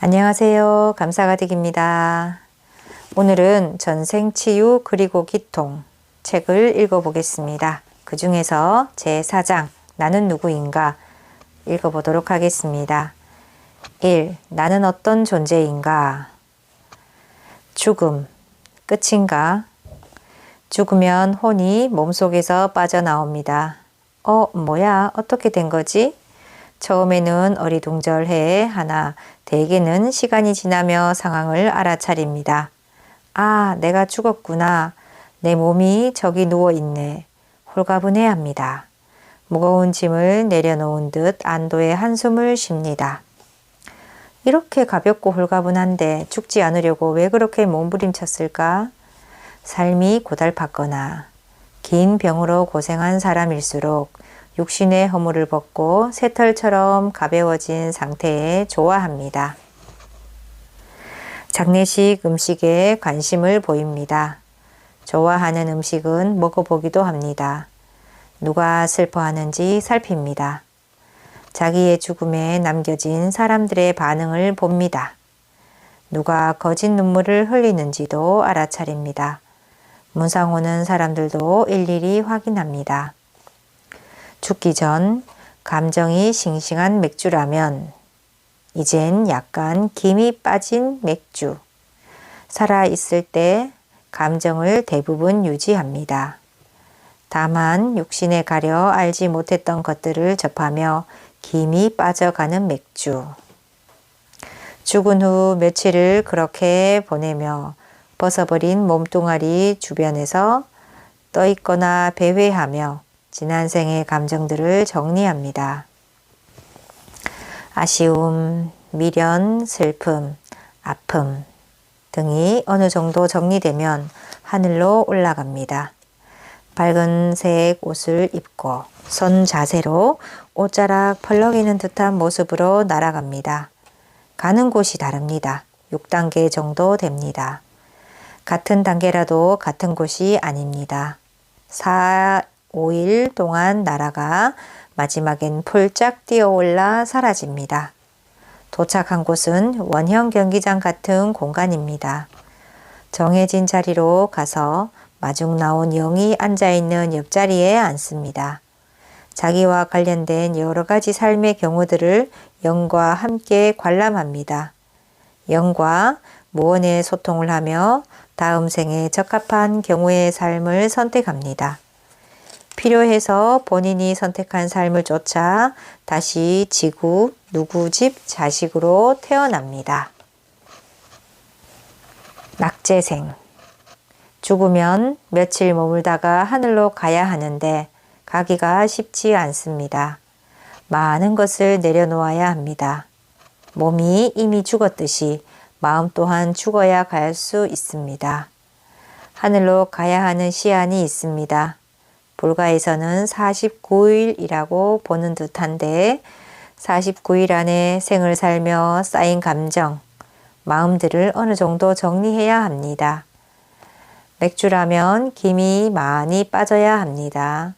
안녕하세요. 감사가득입니다. 오늘은 전생치유 그리고 기통 책을 읽어보겠습니다. 그 중에서 제4장 나는 누구인가 읽어보도록 하겠습니다. 1. 나는 어떤 존재인가? 죽음 끝인가? 죽으면 혼이 몸속에서 빠져나옵니다. 어, 뭐야? 어떻게 된 거지? 처음에는 어리둥절해 하나 대개는 시간이 지나며 상황을 알아차립니다. 아, 내가 죽었구나. 내 몸이 저기 누워 있네. 홀가분해 합니다. 무거운 짐을 내려놓은 듯 안도의 한숨을 쉽니다. 이렇게 가볍고 홀가분한데 죽지 않으려고 왜 그렇게 몸부림쳤을까? 삶이 고달팠거나 긴 병으로 고생한 사람일수록 육신의 허물을 벗고 새털처럼 가벼워진 상태에 좋아합니다. 장례식 음식에 관심을 보입니다. 좋아하는 음식은 먹어보기도 합니다. 누가 슬퍼하는지 살핍니다. 자기의 죽음에 남겨진 사람들의 반응을 봅니다. 누가 거짓 눈물을 흘리는지도 알아차립니다. 문상 오는 사람들도 일일이 확인합니다. 죽기 전 감정이 싱싱한 맥주라면 이젠 약간 김이 빠진 맥주. 살아 있을 때 감정을 대부분 유지합니다. 다만 육신에 가려 알지 못했던 것들을 접하며 김이 빠져가는 맥주. 죽은 후 며칠을 그렇게 보내며 벗어버린 몸뚱아리 주변에서 떠 있거나 배회하며 지난 생의 감정들을 정리합니다. 아쉬움, 미련, 슬픔, 아픔 등이 어느 정도 정리되면 하늘로 올라갑니다. 밝은 색 옷을 입고 손 자세로 옷자락 펄럭이는 듯한 모습으로 날아갑니다. 가는 곳이 다릅니다. 6단계 정도 됩니다. 같은 단계라도 같은 곳이 아닙니다. 4, 5일 동안 날아가 마지막엔 폴짝 뛰어올라 사라집니다. 도착한 곳은 원형 경기장 같은 공간입니다. 정해진 자리로 가서 마중 나온 영이 앉아있는 옆자리에 앉습니다. 자기와 관련된 여러 가지 삶의 경우들을 영과 함께 관람합니다. 영과 무언의 소통을 하며 다음 생에 적합한 경우의 삶을 선택합니다. 필요해서 본인이 선택한 삶을 쫓아 다시 지구, 누구 집, 자식으로 태어납니다. 낙제생. 죽으면 며칠 머물다가 하늘로 가야 하는데 가기가 쉽지 않습니다. 많은 것을 내려놓아야 합니다. 몸이 이미 죽었듯이 마음 또한 죽어야 갈 수 있습니다. 하늘로 가야 하는 시한이 있습니다. 불가에서는 49일이라고 보는 듯한데 49일 안에 생을 살며 쌓인 감정, 마음들을 어느 정도 정리해야 합니다. 맥주라면 김이 많이 빠져야 합니다.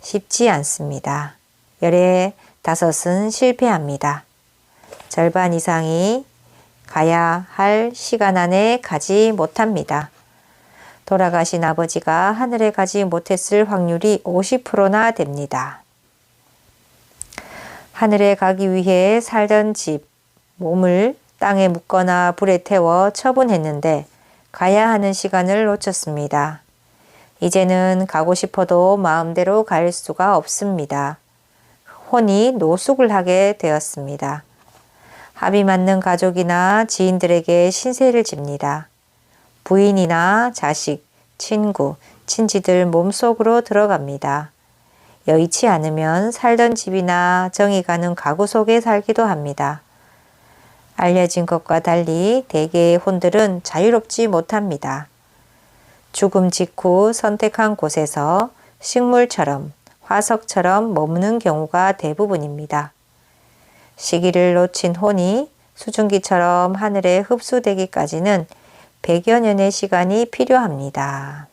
쉽지 않습니다. 열의 다섯은 실패합니다. 절반 이상이 가야 할 시간 안에 가지 못합니다. 돌아가신 아버지가 하늘에 가지 못했을 확률이 50%나 됩니다. 하늘에 가기 위해 살던 집, 몸을 땅에 묻거나 불에 태워 처분했는데 가야 하는 시간을 놓쳤습니다. 이제는 가고 싶어도 마음대로 갈 수가 없습니다. 혼이 노숙을 하게 되었습니다. 합이 맞는 가족이나 지인들에게 신세를 집니다. 부인이나 자식, 친구, 친지들 몸속으로 들어갑니다. 여의치 않으면 살던 집이나 정이 가는 가구 속에 살기도 합니다. 알려진 것과 달리 대개의 혼들은 자유롭지 못합니다. 죽음 직후 선택한 곳에서 식물처럼 화석처럼 머무는 경우가 대부분입니다. 시기를 놓친 혼이 수증기처럼 하늘에 흡수되기까지는 100여 년의 시간이 필요합니다.